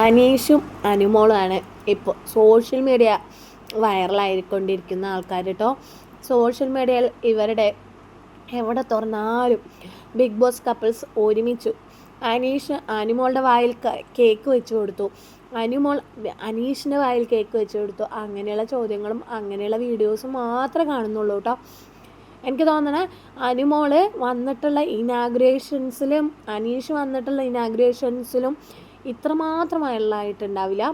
അനീഷും അനുമോളുമാണ് ഇപ്പോൾ social media വൈറലായിക്കൊണ്ടിരിക്കുന്ന ആൾക്കാർ കേട്ടോ. സോഷ്യൽ മീഡിയയിൽ ഇവരുടെ എവിടെ തുറന്നാലും ബിഗ് ബോസ് കപ്പിൾസ് ഒരുമിച്ചു. അനീഷ് അനുമോളുടെ വായിൽ കേക്ക് വെച്ച് കൊടുത്തു. അനുമോൾ അനീഷിന്റെ വായിൽ കേക്ക് വെച്ച് കൊടുത്തു. അങ്ങനെയുള്ള ചോദ്യങ്ങളും അങ്ങനെയുള്ള വീഡിയോസും മാത്രമേ കാണുന്നുള്ളൂ കേട്ടോ. എനിക്ക് തോന്നണേ അനുമോൾ വന്നിട്ടുള്ള ഇനാഗ്രേഷൻസിലും അനീഷ് വന്നിട്ടുള്ള ഇനാഗ്രേഷൻസിലും ഇത്രമാത്രം വൈറലായിട്ടുണ്ടാവില്ല.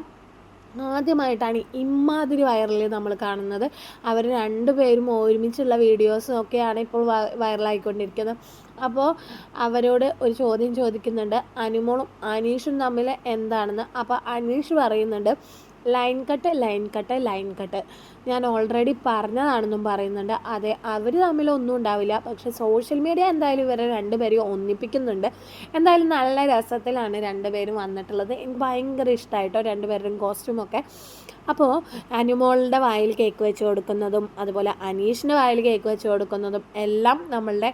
ആദ്യമായിട്ടാണ് ഇമ്മാതിരി വൈറൽ നമ്മൾ കാണുന്നത്. അവർ രണ്ടുപേരും ഒരുമിച്ചുള്ള വീഡിയോസും ഒക്കെയാണ് ഇപ്പോൾ വൈറലായിക്കൊണ്ടിരിക്കുന്നത്. അപ്പോൾ അവരോട് ഒരു ചോദ്യം ചോദിക്കുന്നുണ്ട്. അനുമോളും അനീഷും തമ്മിൽ എന്താണെന്ന് അപ്പോൾ അനീഷ് പറയുന്നുണ്ട് line cut line cut line cut. ഞാൻ ഓൾറെഡി പറഞ്ഞതാണെന്നും പറയുന്നുണ്ട്. അതെ അവർ തമ്മിൽ ഒന്നും ഉണ്ടാവില്ല. പക്ഷേ സോഷ്യൽ മീഡിയ എന്തായാലും ഇവരെ രണ്ടുപേരെയും ഒന്നിപ്പിക്കുന്നുണ്ട്. എന്തായാലും നല്ല രസത്തിലാണ് രണ്ടുപേരും വന്നിട്ടുള്ളത്. എനിക്ക് ഭയങ്കര ഇഷ്ടമായിട്ടോ രണ്ടുപേരുടെയും കോസ്റ്റ്യൂമൊക്കെ അപ്പോൾ അനുമോളുടെ വായിൽ കേക്ക് വെച്ച് കൊടുക്കുന്നതും അതുപോലെ അനീഷിന്റെ വായിൽ കേക്ക് വെച്ച് കൊടുക്കുന്നതും എല്ലാം നമ്മളുടെ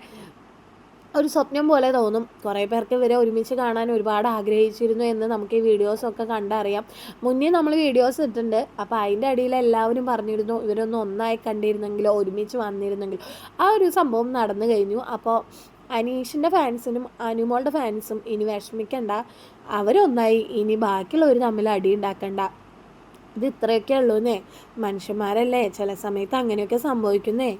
ഒരു സ്വപ്നം പോലെ തോന്നും. കുറേ പേർക്ക് ഇവരെ ഒരുമിച്ച് കാണാൻ ഒരുപാട് ആഗ്രഹിച്ചിരുന്നു എന്ന് നമുക്ക് ഈ വീഡിയോസൊക്കെ കണ്ടറിയാം. മുന്നേ നമ്മൾ വീഡിയോസ് ഇട്ടിട്ടുണ്ട്. അപ്പോൾ അതിന്റെ അടിയിൽ എല്ലാവരും പറഞ്ഞിരുന്നു ഇവരൊന്നും ഒന്നായി കണ്ടിരുന്നെങ്കിലോ ഒരുമിച്ച് വന്നിരുന്നെങ്കിലോ? ആ ഒരു സംഭവം നടന്നു കഴിഞ്ഞു. അപ്പോൾ അനീഷിന്റെ ഫാൻസിനും അനുമോളുടെ ഫാൻസും ഇനി വിഷമിക്കണ്ട. അവരൊന്നായി ഇനി ബാക്കിയുള്ളവർ തമ്മിൽ അടി ഉണ്ടാക്കണ്ട. ഇത് ഇത്രയൊക്കെ ഉള്ളൂന്നേ. മനുഷ്യന്മാരല്ലേ? ചില സമയത്ത് അങ്ങനെയൊക്കെ സംഭവിക്കുന്നേ.